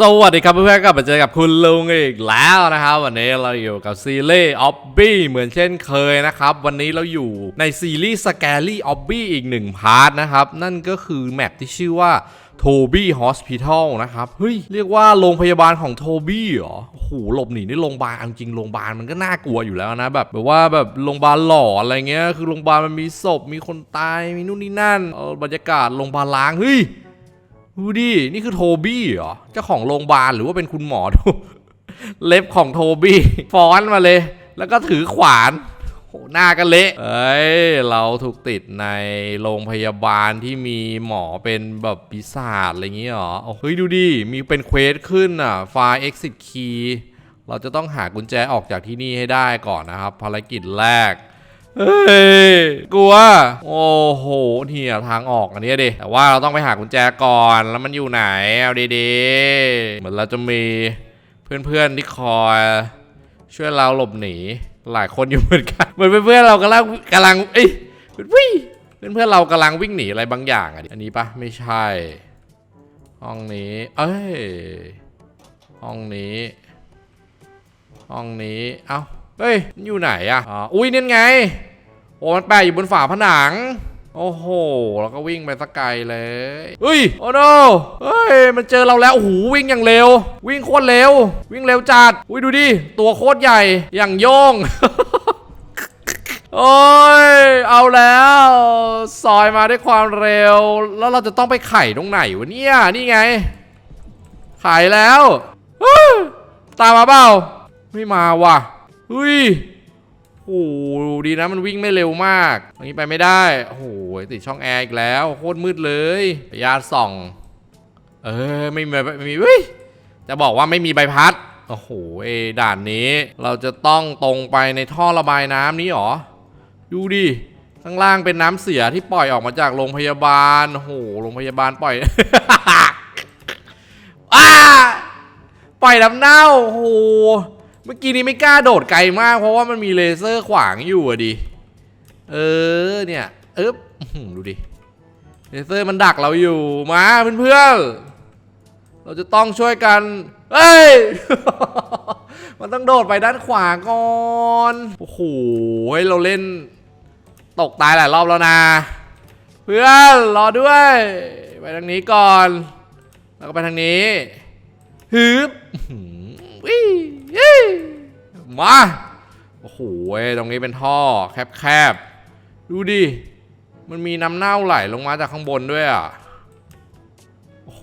สวัสดีครับเพื่อนๆกลับมาเจอกับคุณลุงอีกแล้วนะครับ วันนี้เราอยู่กับซีรีส์ออบบี้เหมือนเช่นเคยนะครับ วันนี้เราอยู่ในซีรีส์สแกรี่ออบบี้อีกหนึ่งพาร์ทนะครับ นั่นก็คือแมปที่ชื่อว่าโทบี้ฮอสพิทอลนะครับ เฮ้ย เรียกว่าโรงพยาบาลของโทบี้เหรอโอ้โหหลบหนีนี่โรงพยาบาลจริงโรงพยาบาลมันก็น่ากลัวอยู่แล้วนะ แบบแบบว่าแบบโรงพยาบาลหล่ออะไรเงี้ย คือโรงพยาบาลมันมีศพมีคนตายมีนู่นนี่นั่นเออบรรยากาศโรงพยาบาลล้างเฮ้ย ดูดิ นี่คือโทบี้เหรอ เจ้าของโรงพยาบาลหรือว่าเป็นคุณหมอดู เล็บของโทบี้ฟ้อนมาเลย แล้วก็ถือขวานโหหน้ากันเละเอ้ย เราถูกติดในโรงพยาบาลที่มีหมอเป็นแบบปีศาจอะไรอย่างงี้เหรอโอ้เฮ้ยดูดิ มีเป็นเควสขึ้นอะ ไฟล์ exit key เราจะต้องหากุญแจออกจากที่นี่ให้ได้ก่อนนะครับ ภารกิจแรก เฮ้ยกลัว โอ้โหเนี่ยทางออกอันนี้ดิแต่ว่าเราต้องไปหากุญแจก่อนแล้วมันอยู่ไหนเอาดีๆเหมือนเราจะมีเพื่อนๆที่คอยช่วยเราหลบหนี หลายคนอยู่เหมือนกันเหมือนเพื่อนๆเรากำลังกำลังเอ้ยวิ่งเพื่อนๆเรากำลังวิ่งหนีอะไรบางอย่างอะดิอันนี้ปะไม่ใช่ ห้องนี้ เอ้ยห้องนี้ ห้องนี้เอ้า เฮ้ยมันอยู่ไหนอะอ๋ออุ้ยนี่นไง โอ้มันแปะอยู่บนฝาผนัง โอ้โห แล้วก็วิ่งไปสักไกลเลยเฮ้ย โอ้โนเฮ้ย มันเจอเราแล้วโอ้โหวิ่งอย่างเร็ว วิ่งโคตรเร็ว วิ่งเร็วจัด อุ้ยดูดิ ตัวโคตรใหญ่ อย่างโยงโอ้ย เอาแล้วซอยมาด้วยความเร็ว แล้วเราจะต้องไปไข่ตรงไหนวะเนี่ย นี่ไง ไข่แล้ว ตามมาเปล่า ไม่มาว่ะ เฮ้ยโอ้โหดีนะมันวิ่งไม่เร็วมากตรงนี้ไปไม่ได้โอ้โหติดช่องแอร์อีกแล้วโคตรมืดเลยพยาส่อง เออไม่มีไม่มีเฮ้ยจะบอกว่าไม่มีใบพัดโอ้โหเอด่านนี้ เราจะต้องตรงไปในท่อระบายน้ำนี้หรอดูดิข้างล่างเป็นน้ำเสียที่ปล่อยออกมาจากโรงพยาบาลโอ้โหโรงพยาบาลปล่อยอ้าปล่อยน้ำเน่าโอ้โห เมื่อกี้นี้ไม่กล้าโดดไกลมาก เพราะว่ามันมีเลเซอร์ขวางอยู่อะดิ เออเนี่ยเอ๊บดูดิ เลเซอร์มันดักเราอยู่ มาเพื่อนๆ เราจะต้องช่วยกันเฮ้ย มันต้องโดดไปด้านขวาก่อน โอ้โหเราเล่น ตกตายหลายรอบแล้วนะ เพื่อน รอด้วย ไปทางนี้ก่อน แล้วก็ไปทางนี้ฮึบ วิ่งมา โอ้โห ตรงนี้เป็นท่อแคบๆ ดูดิ มันมีน้ำเน่าไหลลงมาจากข้างบนด้วยอะ โอ้โห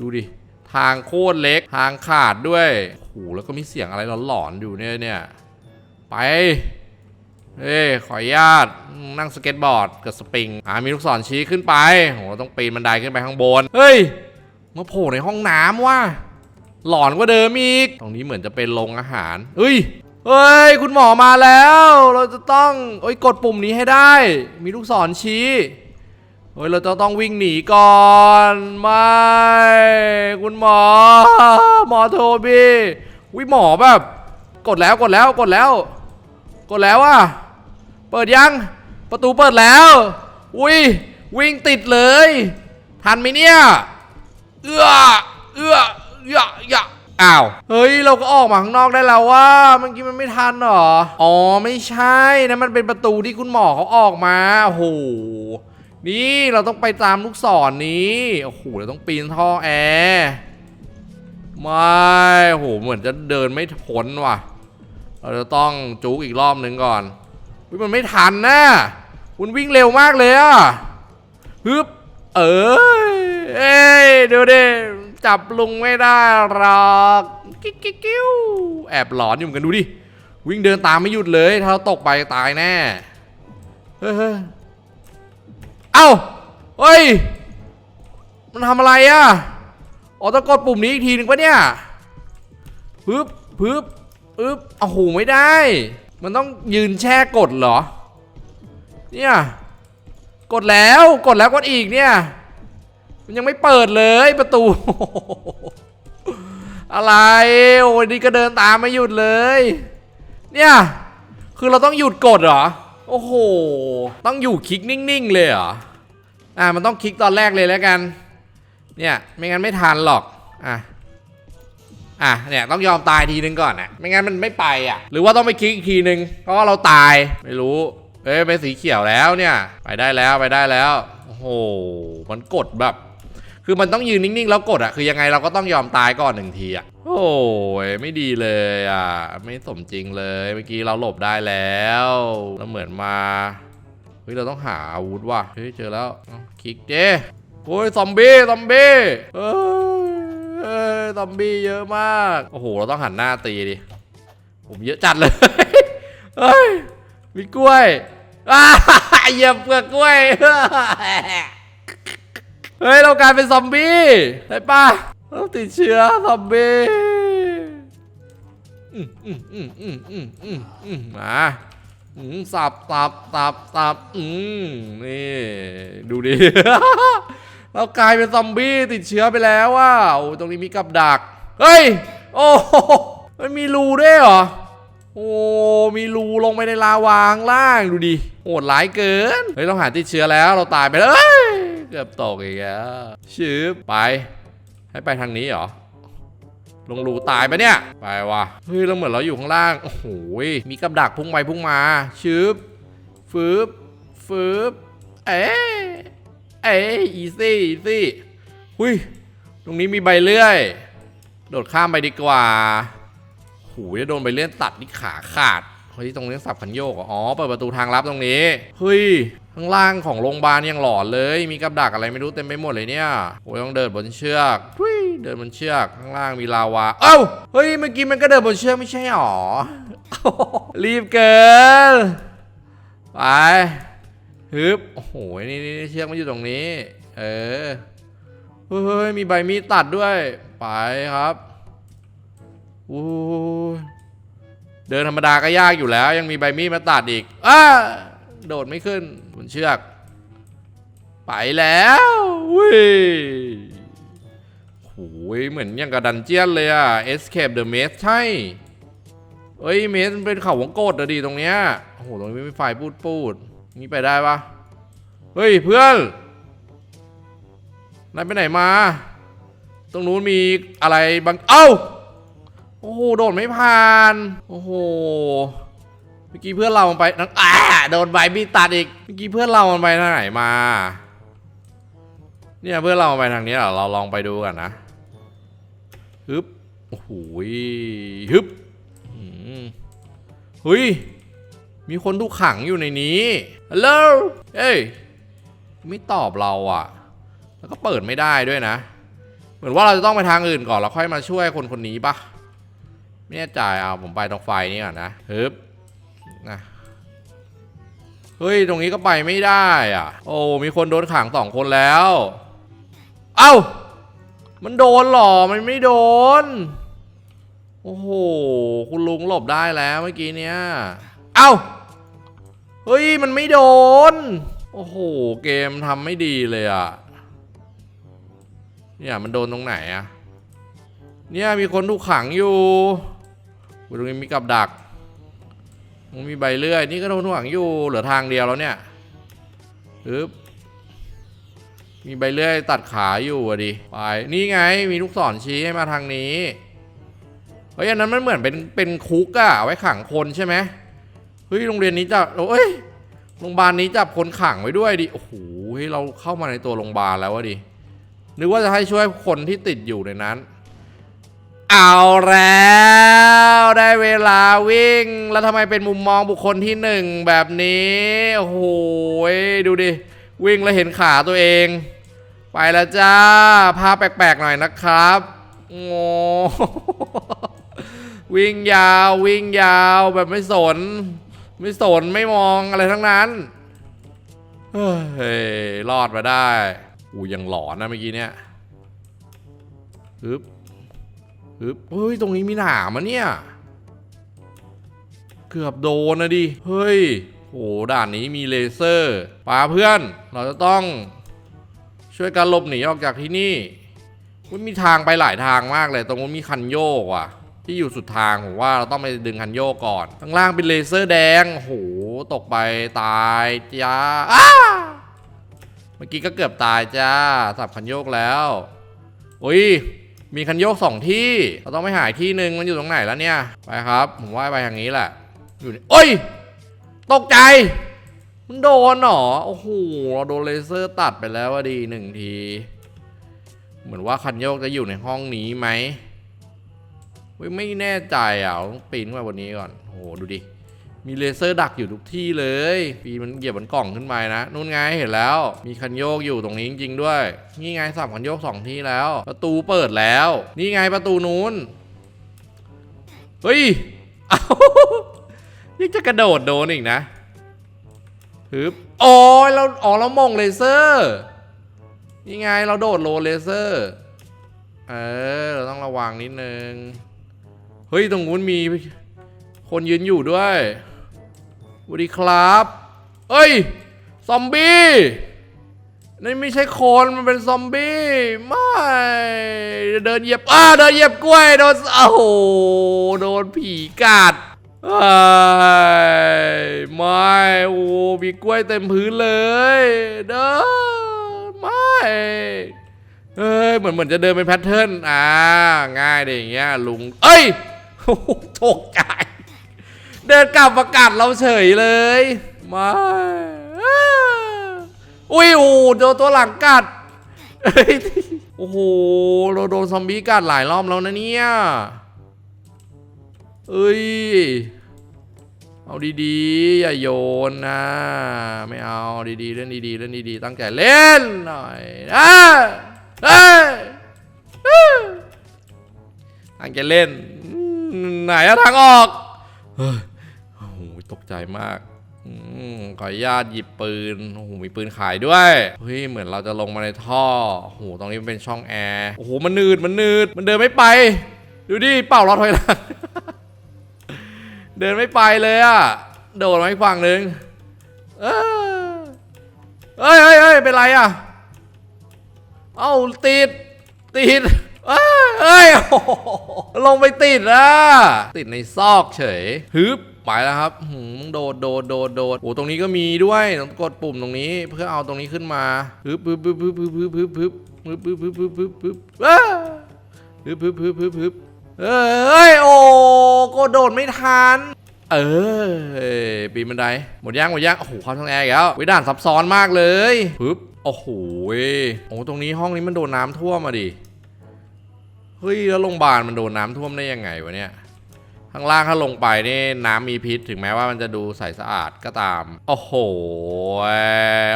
ดูดิ ทางโคตรเล็ก ทางขาดด้วย โอ้โห แล้วก็มีเสียงอะไรหลอนๆ อยู่เนี่ยเนี่ย ไปเฮ้ยขออนุญาตนั่งสเก็ตบอร์ดกับสปริง อ่า มีลูกศรชี้ขึ้นไป โห ต้องปีนบันไดขึ้นไปข้างบน เฮ้ย มาโผล่ในห้องน้ำว่ะ หลอนกว่าเดิมอีก ตรงนี้เหมือนจะเป็นโรงอาหารเฮ้ยเฮ้ย คุณหมอมาแล้ว เราจะต้องเอ้ยกดปุ่มนี้ให้ได้ มีลูกศรชี้เฮ้ย เราจะต้องวิ่งหนีก่อนไม่ คุณหมอ หมอโทบี้วิหมอแบบ กดแล้วกดแล้วกดแล้ว กดแล้วอะ เปิดยัง ประตูเปิดแล้วอุ้ยวิ่งติดเลย ทันไหมเนี่ย เอื้อเอื้อ อื้อเอื้ออ้าว เฮ้ย เราก็ออกมาข้างนอกได้แล้วว่าเมื่อกี้มันไม่ทันหรอ อ๋อ ไม่ใช่นะ มันเป็นประตูที่คุณหมอเขาออกมา โอ้โห นี่เราต้องไปตามลูกศรนนี้ โอ้โห เราต้องปีนท่อแอร์ไม่โอ้โห เหมือนจะเดินไม่พ้นว่ะ เราจะต้องจุกอีกรอบหนึ่งก่อนอุ๊ยมันไม่ทันนะคุณวิ่งเร็วมากเลยอะฮึบ เออเอ้ยเดี๋ยวดิ จับลุงไม่ได้หรอกกิ๊กกิ๊กกิ้วแอบหลอนอยู่เหมือนกันดูดิ วิ่งเดินตามไม่หยุดเลย ถ้าเราตกไปตายแน่ เฮ้ยเอ้าเฮ้ย มันทำอะไรอะอ๋อต้องกดปุ่มนี้อีกทีหนึ่งปะเนี่ยพึบพึบอึบโอ้โหไม่ได้ มันต้องยืนแช่กดเหรอ เนี่ย กดแล้ว กดแล้วกดอีกเนี่ย มันยังไม่เปิดเลยประตู อะไรโอ้ยนี่ก็เดินตามไม่หยุดเลย เนี่ย คือเราต้องหยุดกดเหรอ โอ้โห ต้องอยู่คลิกนิ่งๆเลยเหรอ อ่า มันต้องคลิกตอนแรกเลยแล้วกัน เนี่ย ไม่งั้นไม่ทันหรอก อะอะเนี่ยต้องยอมตายทีนึงก่อนนะไม่งั้นมันไม่ไปอะ หรือว่าต้องไปคลิกอีกทีนึงเพราะว่าเราตายไม่รู้เอ้ยเป็นสีเขียวแล้วเนี่ย ไปได้แล้วไปได้แล้วโอ้โหมันกดแบบ คือมันต้องยืนนิ่งๆ แล้วกดอะคือยังไงเราก็ต้องยอมตายก่อนหนึ่งทีอะโอ้ยไม่ดีเลยอะไม่สมจริงเลยเมื่อกี้เราหลบได้แล้วแล้วเหมือนมาเฮ้ยเราต้องหาอาวุธว่ะเฮ้ยเจอแล้วคลิกเด้โอ้ยซอมบี้ซอมบี้เอ้ยเอ้ยซอมบี้เยอะมากโอ้โหเราต้องหันหน้าตีดิผมเยอะจัดเลยเฮ้ยมีกล้วยอ้าเหยียบเปลือกกล้วย เฮ้ย เรากลายเป็นซอมบี้ได้ปะเราติดเชื้อซอมบี้อืมอืมอืมอืมอืมอืมอืมมาอืมสับสับสับสับอืมนี่ ดูดิ เรากลายเป็นซอมบี้ติดเชื้อไปแล้วว่ะโอ้ตรงนี้มีกับดัก เฮ้ย โอ้โหมันมีรูด้วยเหรอ โอ้ มีรูลงไปในลาวางล่างดูดิ โหดร้ายเกิน เฮ้ย เราหาติดเชื้อแล้ว เราตายไปแล้ว เกือบตกอีกแล้วชืบไป ให้ไปทางนี้เหรอ ลงรูตายไปะเนี่ย ไปวะเฮ้ยเราเหมือนเราอยู่ข้างล่าง โอ้โหยมีกับดักพุ่งไปพุ่งมา ชืบฟืบฟืบเอ๊เอ๊อีซี่อีซี่หุยตรงนี้มีใบเลื่อย โดดข้ามไปดีกว่า หูยโดนใบเลื่อนตัดนี่ขาขาดเฮ้ยตรงนี้สับขันโยกอ๋อเปิดประตูทางลับตรงนี้ เฮ้ย ข้างล่างของโรงพยาบาลยังหลอนเลย มีกับดักอะไรไม่รู้เต็มไปหมดเลยเนี่ยโอ้ยต้องเดินบนเชือกเดินบนเชือกข้างล่างมีลาวา เอ้า เฮ้ย เมื่อกี้มันก็เดินบนเชือกไม่ใช่หรอ รีบเกิน ไปฮึบ โอ้โห นี่นี่เชือกมันอยู่ตรงนี้ เออ เฮ้ย มีใบมีดตัดด้วย ไปครับโอ้เดินธรรมดาก็ยากอยู่แล้ว ยังมีใบมีดมาตัดอีกอ้า โดดไม่ขึ้นบนเชือก ไปแล้ววิโอ้ยเหมือนอย่างกับดันเจียนเลยอะ Escape the Maze ใช่ เอ้ยเมสเป็นเขาวงกดอะดีตรงเนี้ยโอ้โหตรงนี้ไมีไฟปูดปูดนี่ไปได้ปะเฮ้ยเพื่อนนายไปไหนมา ตรงนู้นมีอะไรบาง เอ้า โอ้โห โดดไม่ผ่าน โอ้โห เมื่อกี้เพื่อนเรามันไปนังอ่าโดนใบมีดตัดอีก เมื่อกี้เพื่อนเรามันไปทางไหนมา เนี่ยเพื่อนเรามันไปทางนี้เหรอ เราลองไปดูกันนะฮึบ โอ้โหฮึบอืมเฮ้ย มีคนถูกขังอยู่ในนี้ฮัลโหลเอ้ย ไม่ตอบเราอะ แล้วก็เปิดไม่ได้ด้วยนะ เหมือนว่าเราจะต้องไปทางอื่นก่อนแล้วค่อยมาช่วยคนคนนี้ปะไม่แน่ใจเอาผมไปตรงไฟนี่ก่อนนะฮึบ นะเฮ้ย ตรงนี้ก็ไปไม่ได้อะ โอ้ มีคนโดนขังสองคนแล้ว เอ้า มันโดนหรอ มันไม่โดน โอ้โห คุณลุงหลบได้แล้วเมื่อกี้เนี้ย เอ้า เฮ้ย มันไม่โดน โอ้โห เกมทำไม่ดีเลยอะ เนี่ย มันโดนตรงไหนอะเนี่ย มีคนถูกขังอยู่ตรงนี้มีกับดัก มันมีใบเลื่อย นี่ก็โดนถูกขังอยู่เหลือทางเดียวแล้วเนี่ยปึ๊บมีใบเลื่อยตัดขาอยู่อะดิไปนี่ไงมีลูกศรชี้ให้มาทางนี้เฮ้ยอันนั้นมันเหมือนเป็นเป็นคุกอะไว้ขังคนใช่ไหมเฮ้ยโรงเรียนนี้จะโอ้ยโรงพยาบาลนี้จับคนขังไว้ด้วยดิโอ้โหเฮ้ยเราเข้ามาในตัวโรงพยาบาลแล้ววะดินึกว่าจะให้ช่วยคนที่ติดอยู่ในนั้น เอาแล้วได้เวลาวิ่ง แล้วทำไมเป็นมุมมองบุคคลที่หนึ่งแบบนี้โอ้โหดูดิ วิ่งแล้วเห็นขาตัวเอง ไปแล้วจ้าพาพแปลกๆหน่อยนะครับโอ้วิ่งยาววิ่งยาวแบบไม่สน ไม่สนไม่มองอะไรทั้งนั้นเฮ้ยรอดมาได้อูยังหลอนนะเมื่อกี้เนี่ยฮึบฮึบ เฮ้ย ตรงนี้มีหนามอะเนี่ย เกือบโดนนะดิ เฮ้ยโหด่านนี้มีเลเซอร์ปาเพื่อน เราจะต้องช่วยกันหลบหนีออกจากที่นี่มันมีทางไปหลายทางมากเลย ตรงนู้นมีคันโยกว่ะ ที่อยู่สุดทางผมว่าเราต้องไปดึงคันโยกก่อน ข้างล่างเป็นเลเซอร์แดงโอ้โหตกไปตายจ้าเมื่อกี้ก็เกือบตายจ้าสับคันโยกแล้วโอ้ย มีคันโยกสองที่ เราต้องไปหาอีกที่หนึ่งมันอยู่ตรงไหนแล้วเนี่ย ไปครับ ผมว่าไปทางนี้แหละ อยู่นี่โอ้ย ตกใจ มึงโดนเหรอ โอ้โห เราโดนเลเซอร์ตัดไปแล้วว่าดีหนึ่งที เหมือนว่าคันโยกจะอยู่ในห้องนี้ไหมเว้ยไม่แน่ใจอะต้องปีนขึ้นมาบนนี้ก่อน โอ้โห ดูดิ มีเลเซอร์ดักอยู่ทุกที่เลยปีมันเหยียบบนกล่องขึ้นไปนะนู่นไงเห็นแล้ว มีคันโยกอยู่ตรงนี้จริงๆด้วย นี่ไงสับคันโยกสองที่แล้ว ประตูเปิดแล้ว นี่ไงประตูนู้นเฮ้ยเอายังจะกระโดดโดนอีกนะฮึบโอ้ยเราอ๋อเรามองเลเซอร์นี่ไงเราโดดโลเลเซอร์เออเราต้องระวังนิดนึงเฮ้ยตรงนู้นมีคนยืนอยู่ด้วย วัสดีครับ เอ้ย ซอมบี้นี่ไม่ใช่คนมันเป็นซอมบี้ ไม่ เดินเหยียบอ้าเดินเหยียบกล้วยโดนโอ้โหโดนผีกัดเอ้ไม่โอ้มีกล้วยเต็มพื้นเลยเดินไม่เอ้ยเหมือนเหมือนจะเดินเป็นแพทเทิร์นอ่าง่ายเดยอย่างเงี้ยลุงเอ้ยโตกใจ เดินกลับมากัดเราเฉยเลย มาอุ้ยโอ้โดนตัวหลังกัดโอ้โหเราโดนซอมบี้กัดหลายรอบแล้วนะเนี่ยเอ้ย เอาดีๆ อย่าโยนนะ ไม่เอาดีๆ เล่นดีๆ เล่นดีๆ ตั้งใจเล่นหน่อยนะเฮ้ยเฮ้ยตั้งใจเล่นไหนอะทางออก เฮ้ย ตกใจมากอืมขออนุญาตหยิบปืน โอ้โห มีปืนขายด้วย เฮ้ย เหมือนเราจะลงมาในท่อ โอ้โห ตรงนี้มันเป็นช่องแอร์ โอ้โห มันนืด มันนืด มันเดินไม่ไป ดูดิ เป่ารอถอยหลัง เดินไม่ไปเลยอะโดดมาอีกฝั่งหนึ่งเอ้อเฮ้ยเฮ้ยเฮ้ยเป็นไรอะเอ้า ติด ติดเอ้ยโอ้โหลงไปติดอะติดในซอกเฉยฮึบ ไปแล้วครับหืมโดดโดดโดดโดดโอ้ตรงนี้ก็มีด้วยต้องกดปุ่มตรงนี้ เพื่อเอาตรงนี้ขึ้นมาฮึบฮึบฮึบฮึบฮึบฮึบฮึบฮึบฮึบฮึบฮึบฮึบฮึบฮึบอ้าฮึบฮึบฮึบฮึบฮึบเอ้ยโอ้ก็โดดไม่ทันเออปีนบันไดหมดย่างหมดย่างโอ้โหเข้าช่องแอร์แล้ววิด่านซับซ้อนมากเลยปึ๊บโอ้โหเว้โอ้ตรงนี้ห้องนี้มันโดนน้ำท่วมมาดิเฮ้ยแล้วโรงพยาบาลมันโดนน้ำท่วมได้ยังไงวะเนี่ย ข้างล่างถ้าลงไปนี่น้ำมีพิษถึงแม้ว่ามันจะดูใสสะอาดก็ตาม โอ้โห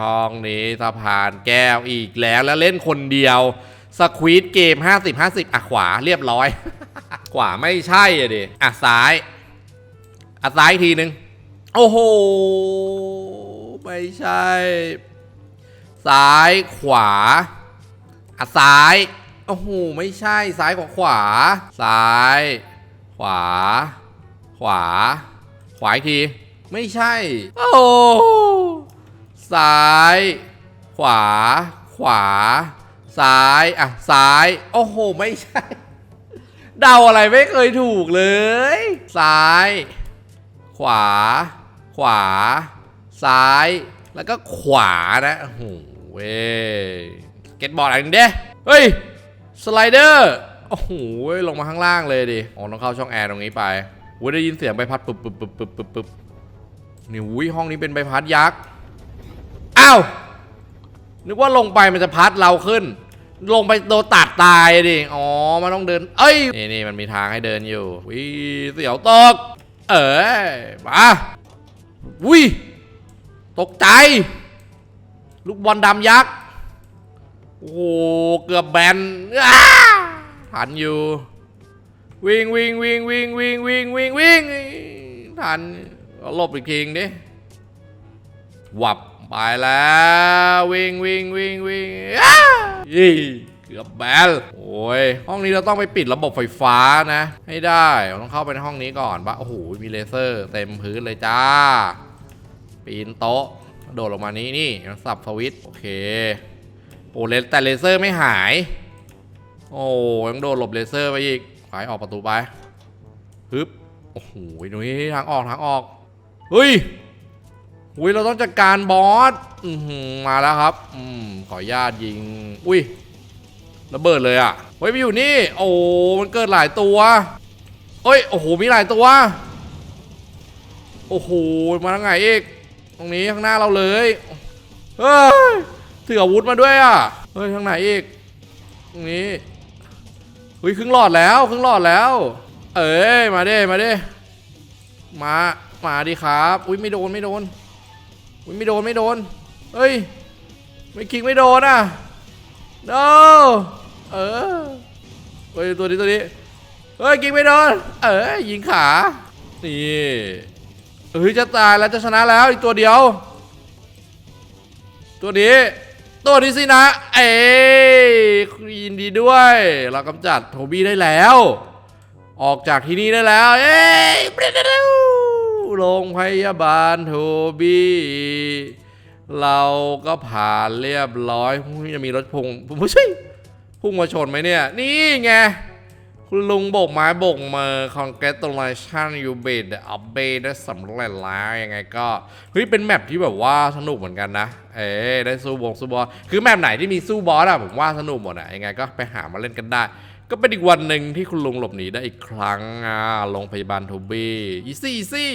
ห้องนี้สะพานแก้วอีกแล้วแล้วเล่นคนเดียวสควีดเกม 50 50 อะขวาเรียบร้อย ขวาไม่ใช่อะดิอะซ้าย อะซ้ายอีกทีนึง โอ้โห ไม่ใช่ ซ้ายขวา อะซ้าย โอ้โห ไม่ใช่ซ้ายกับขวา ซ้าย ขวา ขวา ขวาอีกที ไม่ใช่ โอ้โหซ้าย ขวา ขวา ซ้าย อะ ซ้าย โอ้โห ไม่ใช่ เดาอะไรไม่เคยถูกเลย ซ้าย ขวา ขวา ซ้าย แล้วก็ขวานะโอ้โหเว้ยเก็ตบอร์ดอะไรนี่เด้เฮ้ย สไลเดอร์ โอ้โหลงมาข้างล่างเลยดิอ๋อต้องเข้าช่องแอร์ตรงนี้ไปวุ้ยได้ยินเสียงใบพัดปึ๊บปึ๊บปึ๊บปึ๊บปึ๊บปึ๊บนี่วุ้ยห้องนี้เป็นใบพัดยักษ์อ้าวนึกว่าลงไปมันจะพัดเราขึ้น ลงไปโดนตัดตายดิอ๋อมันต้องเดิน เอ้ยนี่นี่มันมีทางให้เดินอยู่วิเสียวตก เออมาวิตกใจ ลูกบอลดำยักษ์โอ้โหเกือบแบนอ้า ทันอยู่ วิ่งวิ่งวิ่งวิ่งวิ่งวิ่งวิ่งวิ่งทันเอาหลบอีกทีงดิวับไปแล้ววิ่งวิ่งวิ่งวิ่งอ้ายี่เกือบแบนโอ้ยห้องนี้เราต้องไปปิดระบบไฟฟ้านะ ให้ได้เราต้องเข้าไปในห้องนี้ก่อนปะโอ้โหมีเลเซอร์เต็มพื้นเลยจ้า ปีนโต๊ะโดดลงมานี้นี่สับสวิตช์โอเคโอ้เลแต่เลเซอร์ไม่หาย โอ้ยังโดนหลบเลเซอร์ไปอีกขายออกประตูไปฮึบโอ้โหดูนี่ทางออกทางออกเฮ้ยอุ้ยเราต้องจัดการบอสมาแล้วครับอืมขออนุญาตยิง อุ้ยระเบิดเลยอะเฮ้ยไปอยู่นี่ โอ้มันเกิดหลายตัวเอ้ยโอ้โหมีหลายตัวโอ้โหมาทางไหนอีกตรงนี้ข้างหน้าเราเลยเฮ้ยถืออาวุธมาด้วยอะเฮ้ยทางไหนอีกตรงนี้ เฮ้ยครึ่งหลอดแล้วครึ่งหลอดแล้ว เอ้ยมาเด้มาเด้มามาดิครับอุ้ยไม่โดนไม่โดนอุ้ยไม่โดนไม่โดนเฮ้ยไม่คิงไม่โดนอะ no เออเฮ้ยตัวนี้ตัวนี้เฮ้ยกิงไม่โดนเอ้ยยิงขานี่เฮ้ยจะตายแล้วจะชนะแล้วอีกตัวเดียว ตัวนี้ ตัวนี้สินะ เอ้ยยินดีด้วย เรากำจัดโทบี้ได้แล้ว ออกจากที่นี่ได้แล้ว เอ้ยโรงพยาบาลโทบี้ เราก็ผ่านเรียบร้อยยจะมีรถพุ่งไม่ใช่พุ่งมาชนไหมเนี่ย นี่ไง คุณลุงโบกไม้โบกมือ congratulation you beat the update ได้สำเร็จแล้วยังไงก็ เฮ้ย เป็นแมปที่แบบว่าสนุกเหมือนกันนะ เอ๊ได้สู้บงสู้บอส คือแมปไหนที่มีสู้บอสอะผมว่าสนุกหมดอะยังไงก็ไปหามาเล่นกันได้ ก็เป็นอีกวันหนึ่งที่คุณลุงหลบหนีได้อีกครั้งอะโรงพยาบาลทูบี้อีซี่อีซี่